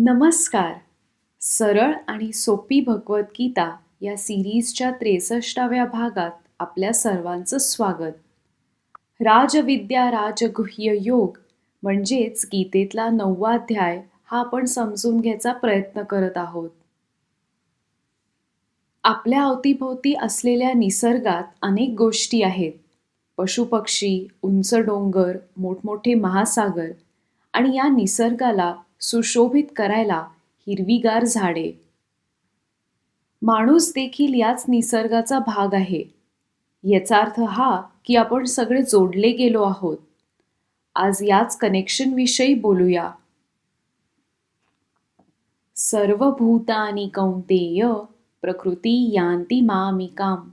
नमस्कार. सरळ आणि सोपी भगवद्गीता या सिरीजच्या त्रेसष्टाव्या भागात आपल्या सर्वांचं स्वागत. राजविद्या राजगुह्य योग म्हणजेच गीतेतला नववाध्याय हा आपण समजून घ्यायचा प्रयत्न करत आहोत. आपल्या अवतीभोवती असलेल्या निसर्गात अनेक गोष्टी आहेत. पशुपक्षी उंच डोंगर मोठमोठे महासागर आणि या निसर्गाला सुशोभित करायला हिरवीगार झाडे. माणूस देखील याच निसर्गाचा भाग आहे. याचा अर्थ हा की आपण सगळे जोडले गेलो आहोत. आज याच कनेक्शन विषयी बोलूया. सर्व भूतानी कौंतेय प्रकृती यांती मामिकाम।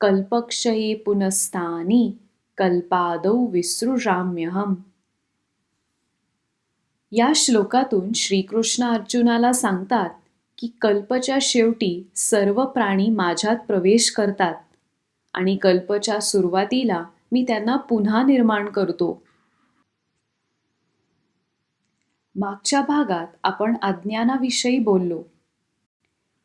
कल्पक्षये पुनस्तानी कल्पादौ विसृजाम्यहम। या श्लोकातून श्रीकृष्ण अर्जुनाला सांगतात की कल्पच्या शेवटी सर्व प्राणी माझ्यात प्रवेश करतात आणि कल्पच्या सुरुवातीला मी त्यांना पुन्हा निर्माण करतो. मागच्या भागात आपण अज्ञानाविषयी बोललो.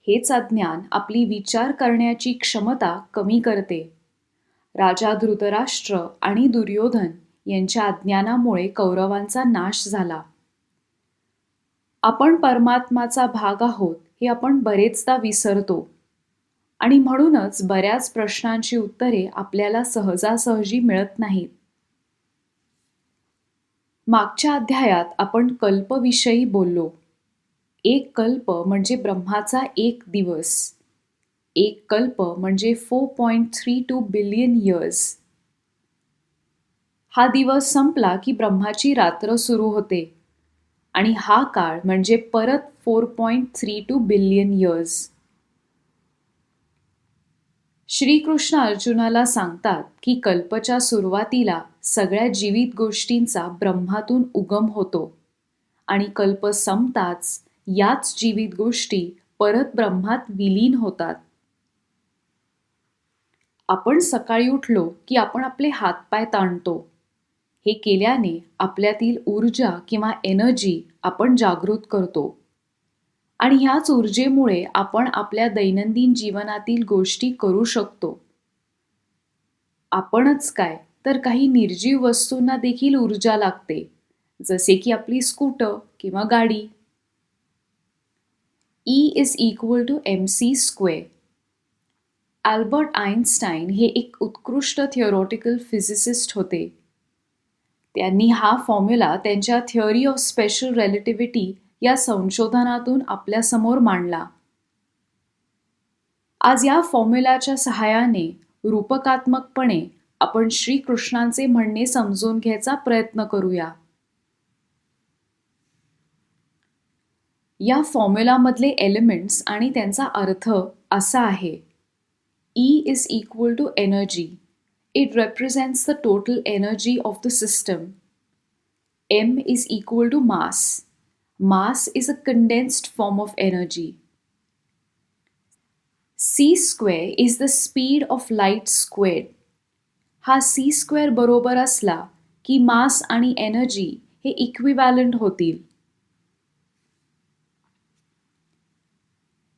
हेच अज्ञान आपली विचार करण्याची क्षमता कमी करते. राजा धृतराष्ट्र आणि दुर्योधन यांच्या अज्ञानामुळे कौरवांचा नाश झाला. आपण परमात्माचा भाग आहोत हे आपण बरेचदा विसरतो. आणि म्हणूनच बऱ्याच प्रश्नांची उत्तरे आपल्याला सहजासहजी मिळत नाहीत. मागच्या अध्यायात आपण कल्पविषयी बोललो. एक कल्प म्हणजे ब्रह्माचा एक दिवस. एक कल्प म्हणजे four point three two billion years हा दिवस संपला की ब्रह्माची रात्र सुरू होते. आणि हा काळ म्हणजे परत four point three two billion years Shrikrishna अर्जुनाला सांगतात की कल्पच्या सुरुवातीला सगळ्या जीवित गोष्टींचा ब्रह्मातून उगम होतो आणि कल्प संपताच याच जीवित गोष्टी परत ब्रह्मात विलीन होतात. आपण सकाळी उठलो की आपण आपले हातपाय ताणतो. हे केल्याने आपल्यातील ऊर्जा किंवा एनर्जी आपण जागृत करतो. आणि ह्याच ऊर्जेमुळे आपण आपल्या दैनंदिन जीवनातील गोष्टी करू शकतो. आपणच काय तर काही निर्जीव वस्तूंना देखील ऊर्जा लागते जसे की आपली स्कूटर किंवा गाडी. E is equal to M C square Albert Einstein हे एक उत्कृष्ट थिओरॉटिकल फिजिसिस्ट होते. त्यांनी हा फॉर्म्युला त्यांच्या थिअरी ऑफ स्पेशल रिलेटिव्हिटी या संशोधनातून आपल्यासमोर मांडला. आज या फॉर्म्युलाच्या सहाय्याने रूपकात्मकपणे आपण श्रीकृष्णांचे म्हणणे समजून घ्यायचा प्रयत्न करूया. या फॉर्म्युलामधले एलिमेंट्स आणि त्यांचा अर्थ असा आहे. E is equal to energy it represents the total energy of the system. M is equal to mass. Mass is a condensed form of energy. C square is the speed of light squared. हा C square बरोबर असला की मास आणि energy हे equivalent होतील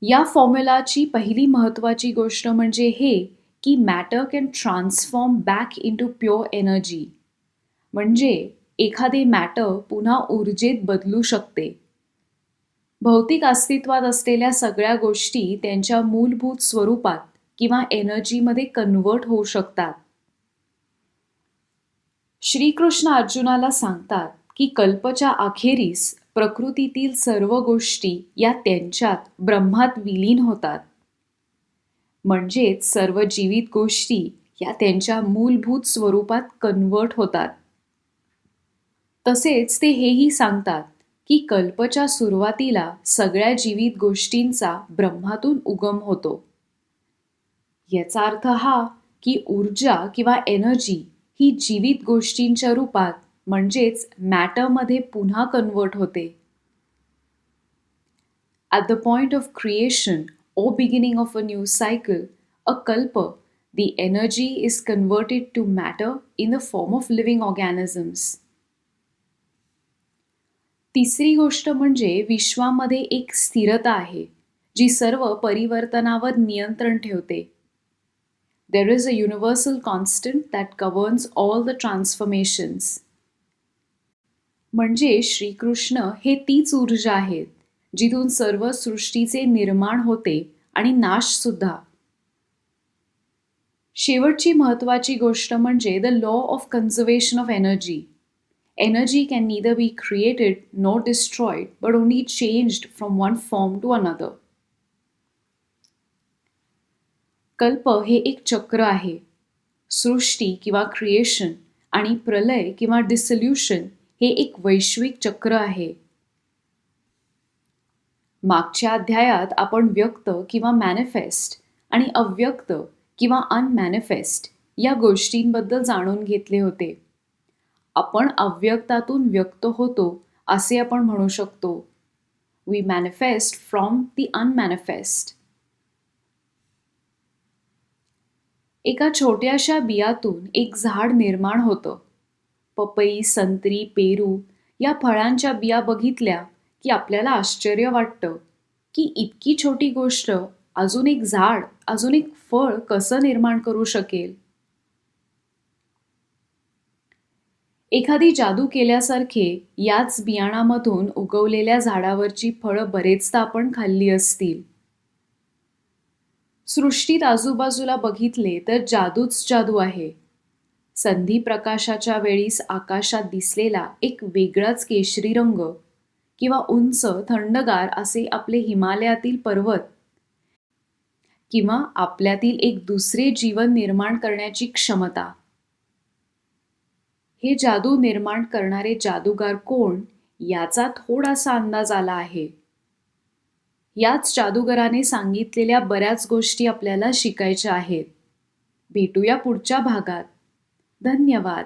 या फॉर्म्युलाची पहिली महत्वाची गोष्ट म्हणजे हे की matter can transform back into pure energy म्हणजे एखादे मॅटर पुन्हा ऊर्जेत बदलू शकते. भौतिक अस्तित्वात असलेल्या सगळ्या गोष्टी त्यांच्या मूलभूत स्वरूपात किंवा एनर्जीमध्ये कन्वर्ट होऊ शकतात. श्रीकृष्ण अर्जुनाला सांगतात की कल्पच्या अखेरीस प्रकृतीतील सर्व गोष्टी या त्यांच्यात ब्रह्मात विलीन होतात. म्हणजेच सर्व जीवित गोष्टी या त्यांच्या मूलभूत स्वरूपात कन्वर्ट होतात. तसेच ते हेही सांगतात की कल्पच्या सुरुवातीला सगळ्या जीवित गोष्टींचा ब्रह्मातून उगम होतो. याचा अर्थ हा की ऊर्जा किंवा एनर्जी ही जीवित गोष्टींच्या रूपात म्हणजेच मॅटरमध्ये पुन्हा कन्वर्ट होते. At the point of creation or beginning of a new cycle, a kalpa, the energy is converted to matter in the form of living organisms. तिसरी गोष्ट म्हणजे विश्वामध्ये एक स्थिरता आहे जी सर्व परिवर्तनावर नियंत्रण ठेवते. There is a universal constant that governs all the transformations म्हणजे श्रीकृष्ण हे तीच ऊर्जा आहेत. जिथून सर्व सृष्टीचे निर्माण होते आणि नाश सुद्धा. शेवटची महत्वाची गोष्ट म्हणजे the law of conservation of energy energy can neither be created not destroyed but only changed from one form to another कल्प हे एक चक्र आहे. सृष्टी किंवा क्रिएशन आणि प्रलय किंवा डिसल्युशन हे एक वैश्विक चक्र आहे. मागच्या अध्यायात आपण व्यक्त किंवा मॅनिफेस्ट आणि अव्यक्त किंवा अनमॅनिफेस्ट या गोष्टींबद्दल जाणून घेतले होते. आपण अव्यक्तातून व्यक्त होतो असे आपण म्हणू शकतो. We manifest from the unmanifest एका छोट्याशा बियातून एक झाड निर्माण होतं. पपई संत्री पेरू या फळांच्या बिया बघितल्या की आपल्याला आश्चर्य वाटतं की इतकी छोटी गोष्ट अजून एक झाड अजून एक फळ कसं निर्माण करू शकेल? एखादी जादू केल्यासारखे याच बियाणामधून उगवलेल्या झाडावरची फळं बरेचदा आपण खाल्ली असतील. सृष्टीत आजूबाजूला बघितले तर जादूच जादू आहे. संधी प्रकाशाच्या वेळीस आकाशात दिसलेला एक वेगळाच केशरी रंग किंवा उंच थंडगार असे आपले हिमालयातील पर्वत किंवा आपल्यातील एक दुसरे जीवन निर्माण करण्याची क्षमता. हे जादू निर्माण करणारे जादूगार कोण याचा थोडासा अंदाज आला आहे. याच जादूगराने सांगितलेल्या बऱ्याच गोष्टी आपल्याला शिकायच्या आहेत. भेटूया पुढच्या भागात. धन्यवाद.